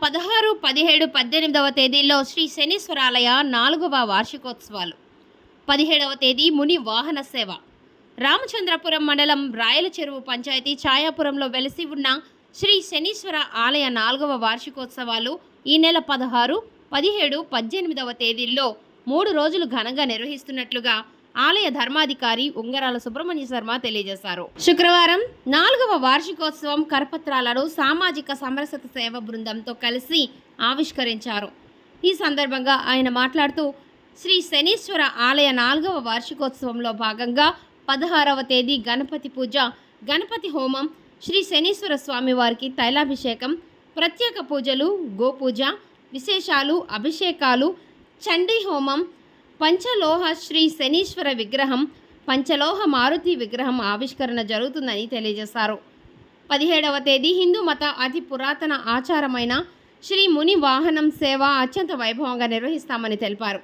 పదహారు పదిహేడు పద్దెనిమిదవ తేదీల్లో శ్రీ శనీశ్వరాలయ నాలుగవ వార్షికోత్సవాలు. పదిహేడవ తేదీ ముని వాహన సేవ. రామచంద్రపురం మండలం రాయల చెరువు పంచాయతీ ఛాయాపురంలో వెలిసి ఉన్న శ్రీ శనీశ్వర ఆలయ నాలుగవ వార్షికోత్సవాలు ఈ నెల పదహారు పదిహేడు పద్దెనిమిదవ తేదీల్లో మూడు రోజులు ఘనంగా నిర్వహిస్తున్నట్లుగా ఆలయ ధర్మాధికారి ఉంగరాల సుబ్రహ్మణ్య శర్మ తెలియజేశారు. శుక్రవారం నాలుగవ వార్షికోత్సవం కరపత్రాలను సామాజిక సమరసత సేవ బృందంతో కలిసి ఆవిష్కరించారు. ఈ సందర్భంగా ఆయన మాట్లాడుతూ శ్రీ శనీశ్వర ఆలయ నాలుగవ వార్షికోత్సవంలో భాగంగా పదహారవ తేదీ గణపతి పూజ గణపతి హోమం శ్రీ శనీశ్వర స్వామి వారికి తైలాభిషేకం ప్రత్యేక పూజలు గోపూజ విశేషాలు అభిషేకాలు చండీ హోమం పంచలోహ శ్రీ శనీశ్వర విగ్రహం పంచలోహ మారుతి విగ్రహం ఆవిష్కరణ జరుగుతుందని తెలియజేశారు. పదిహేడవ తేదీ హిందూ మత అతి పురాతన ఆచారమైన శ్రీ ముని వాహనం సేవ అత్యంత వైభవంగా నిర్వహిస్తామని తెలిపారు.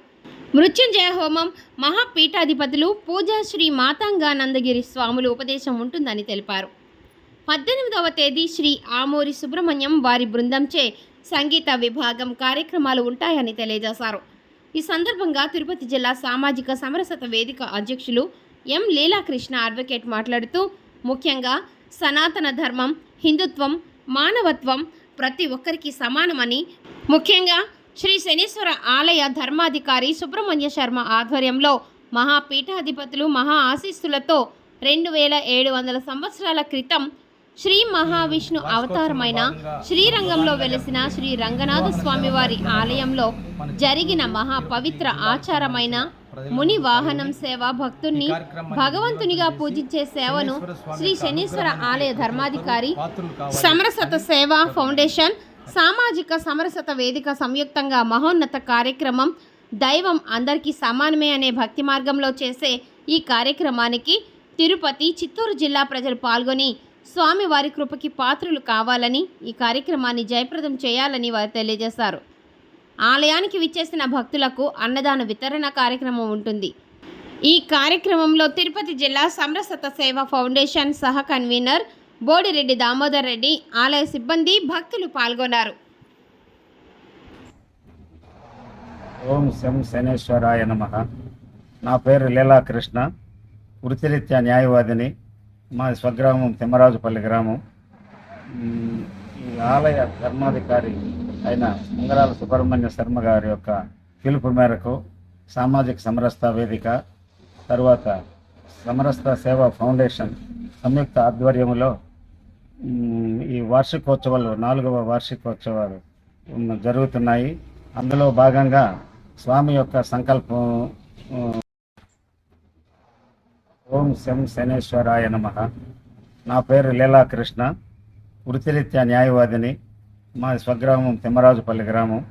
మృత్యుంజయ హోమం మహాపీఠాధిపతులు పూజ శ్రీ మాతాంగానందగిరి స్వాములు ఉపదేశం ఉంటుందని తెలిపారు. పద్దెనిమిదవ తేదీ శ్రీ ఆమూరి సుబ్రహ్మణ్యం వారి బృందంచే సంగీత విభాగం కార్యక్రమాలు ఉంటాయని తెలియజేశారు. ఈ సందర్భంగా తిరుపతి జిల్లా సామాజిక సమరసత వేదిక అధ్యక్షులు ఎం లీలాకృష్ణ అడ్వకేట్ మాట్లాడుతూ ముఖ్యంగా సనాతన ధర్మం హిందుత్వం మానవత్వం ప్రతి ఒక్కరికి సమానమని ముఖ్యంగా శ్రీ శనీశ్వర ఆలయ ధర్మాధికారి సుబ్రహ్మణ్య శర్మ ఆధ్వర్యంలో మహాపీఠాధిపతులు మహా ఆశీస్సులతో రెండు వేల ఏడు వందల సంవత్సరాల క్రితం శ్రీ మహావిష్ణు అవతారమైన శ్రీరంగంలో వెలిసిన శ్రీ రంగనాథ స్వామి వారి ఆలయంలో జరిగిన మహా పవిత్ర ఆచారమైన ముని వాహనం సేవ భక్తుణ్ణి భగవంతునిగా పూజించే సేవను శ్రీ శనీశ్వర ఆలయ ధర్మాధికారి సమరసత సేవ ఫౌండేషన్ సామాజిక సమరసత వేదిక సంయుక్తంగా మహోన్నత కార్యక్రమం దైవం అందరికీ సమానమే అనే భక్తి మార్గంలో చేసే ఈ కార్యక్రమానికి తిరుపతి చిత్తూరు జిల్లా ప్రజలు పాల్గొని స్వామి వారి కృపకి పాత్రులు కావాలని ఈ కార్యక్రమాన్ని జయప్రదం చేయాలని వారు తెలియజేశారు. ఆలయానికి విచ్చేసిన భక్తులకు అన్నదాన వితరణ కార్యక్రమం ఉంటుంది. ఈ కార్యక్రమంలో తిరుపతి జిల్లా సమరసత సేవ ఫౌండేషన్ సహ కన్వీనర్ బోడిరెడ్డి దామోదర్ రెడ్డి ఆలయ సిబ్బంది భక్తులు పాల్గొన్నారు. ఓం శం శనేశ్వరాయ నమ. నా పేరు లీలాకృష్ణ వృత్తిరీత్యా న్యాయవాదిని. మా స్వగ్రామం తిమ్మరాజుపల్లి గ్రామం. ఈ ఆలయ ధర్మాధికారి అయిన ముంగరాల సుబ్రహ్మణ్య శర్మ గారి యొక్క పిలుపు మేరకు సామాజిక సమరస్త వేదిక తరువాత సమరస్త సేవా ఫౌండేషన్ సంయుక్త ఆధ్వర్యంలో ఈ వార్షికోత్సవాలు నాలుగవ వార్షికోత్సవాలు జరుగుతున్నాయి. అందులో భాగంగా స్వామి యొక్క సంకల్పం ఓం శం శనేశ్వరాయ నమ. నా పేరు లీలాకృష్ణ వృత్తిరీత్యా న్యాయవాదిని. మా స్వగ్రామం తిమ్మరాజుపల్లి గ్రామం.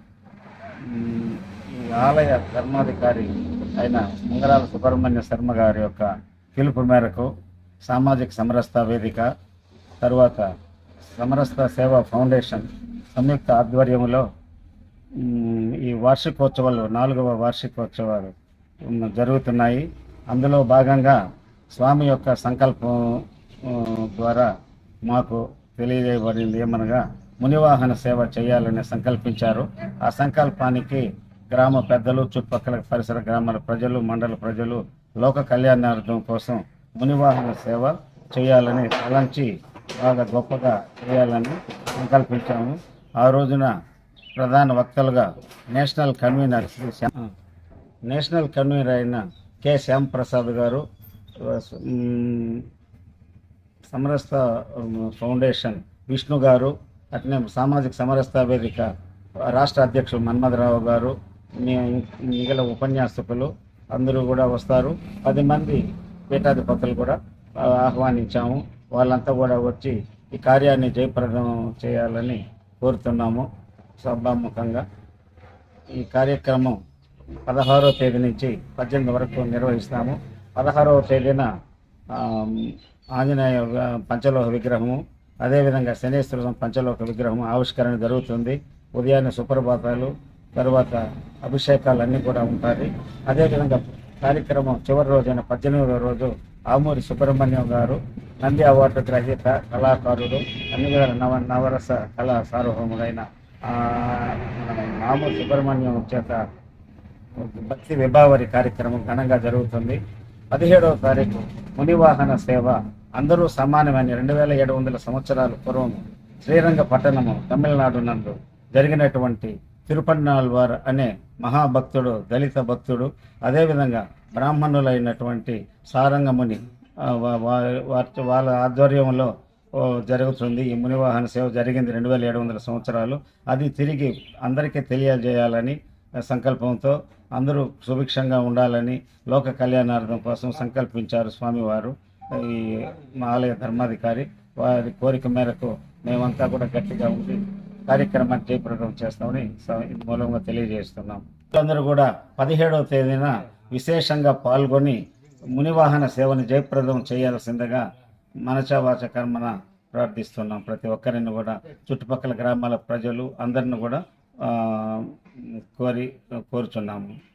ఈ ఆలయ ధర్మాధికారి అయిన ఉంగరాల సుబ్రహ్మణ్య శర్మ గారి యొక్క పిలుపు మేరకు సామాజిక సమరస్త వేదిక తరువాత సమరస్త సేవా ఫౌండేషన్ సంయుక్త ఆధ్వర్యంలో ఈ వార్షికోత్సవాలు నాలుగవ వార్షికోత్సవాలు జరుగుతున్నాయి. అందులో భాగంగా స్వామి యొక్క సంకల్పం ద్వారా మాకు తెలియజేయబడింది ఏమనగా మునివాహన సేవ చేయాలని సంకల్పించారు. ఆ సంకల్పానికి గ్రామ పెద్దలు చుట్టుపక్కల పరిసర గ్రామాల ప్రజలు మండల ప్రజలు లోక కళ్యాణార్థం కోసం మునివాహన సేవ చేయాలని తలంచి బాగా గొప్పగా చేయాలని సంకల్పించాము. ఆ రోజున ప్రధాన వక్తలుగా national convener Shri national convener అయిన కె. శ్యామ్ ప్రసాద్ గారు సమరస్త ఫౌండేషన్ విష్ణు గారు అట్నే సామాజిక సమరస్త వేదిక రాష్ట్ర అధ్యక్షుడు మన్మథరావు గారు మిగిలిన ఉపన్యాసకులు అందరూ కూడా వస్తారు. పది మంది పీఠాధిపతులు కూడా ఆహ్వానించాము. వాళ్ళంతా కూడా వచ్చి ఈ కార్యాన్ని జయప్రదం చేయాలని కోరుతున్నాము సభాముఖంగా. ఈ కార్యక్రమం పదహారో తేదీ నుంచి పద్దెనిమిది వరకు నిర్వహిస్తాము. పదహారవ తేదీన ఆంజనేయ పంచలోహ విగ్రహము అదేవిధంగా శనేశ్వర పంచలోక పంచలోహ విగ్రహం ఆవిష్కరణ జరుగుతుంది. ఉదయాన్నే సుప్రభాతాలు తర్వాత అభిషేకాలు అన్నీ కూడా ఉంటాయి. అదేవిధంగా కార్యక్రమం చివరి రోజైన పద్దెనిమిదవ రోజు ఆమూరి సుబ్రహ్మణ్యం గారు నంది అవార్డు గ్రహీత కళాకారుడు అన్ని వేల నవ నవరస కళా సార్వభౌముడైన ఆమూరి సుబ్రహ్మణ్యం చేత భక్తి విభావరి కార్యక్రమం ఘనంగా జరుగుతుంది. పదిహేడవ తారీఖు మునివాహన సేవ. అందరూ సమానమని రెండు వేల ఏడు వందల సంవత్సరాల పూర్వం శ్రీరంగ పట్టణము తమిళనాడు నందు జరిగినటువంటి తిరుపన్నాల్వార్ అనే మహాభక్తుడు దళిత భక్తుడు అదేవిధంగా బ్రాహ్మణులైనటువంటి సారంగముని వారి- వాళ్ళ ఆధ్వర్యంలో జరుగుతుంది. ఈ మునివాహన సేవ జరిగింది రెండు వేల ఏడు వందల సంవత్సరాలు. అది తిరిగి అందరికీ తెలియజేయాలని సంకల్పంతో అందరూ సుభిక్షంగా ఉండాలని లోక కళ్యాణార్థం కోసం సంకల్పించారు స్వామివారు ఈ మా ఆలయ ధర్మాధికారి. వారి కోరిక మేరకు మేమంతా కూడా గట్టిగా ఉండి కార్యక్రమాన్ని జయప్రదం చేస్తామని మూలంగా తెలియజేస్తున్నాం. అందరూ కూడా పదిహేడవ తేదీన విశేషంగా పాల్గొని మునివాహన సేవను జయప్రదం చేయాల్సిందిగా మనచావాచ కర్మన ప్రార్థిస్తున్నాం. ప్రతి ఒక్కరిని కూడా చుట్టుపక్కల గ్రామాల ప్రజలు అందరిని కూడా కోరి కోరుచున్నాము.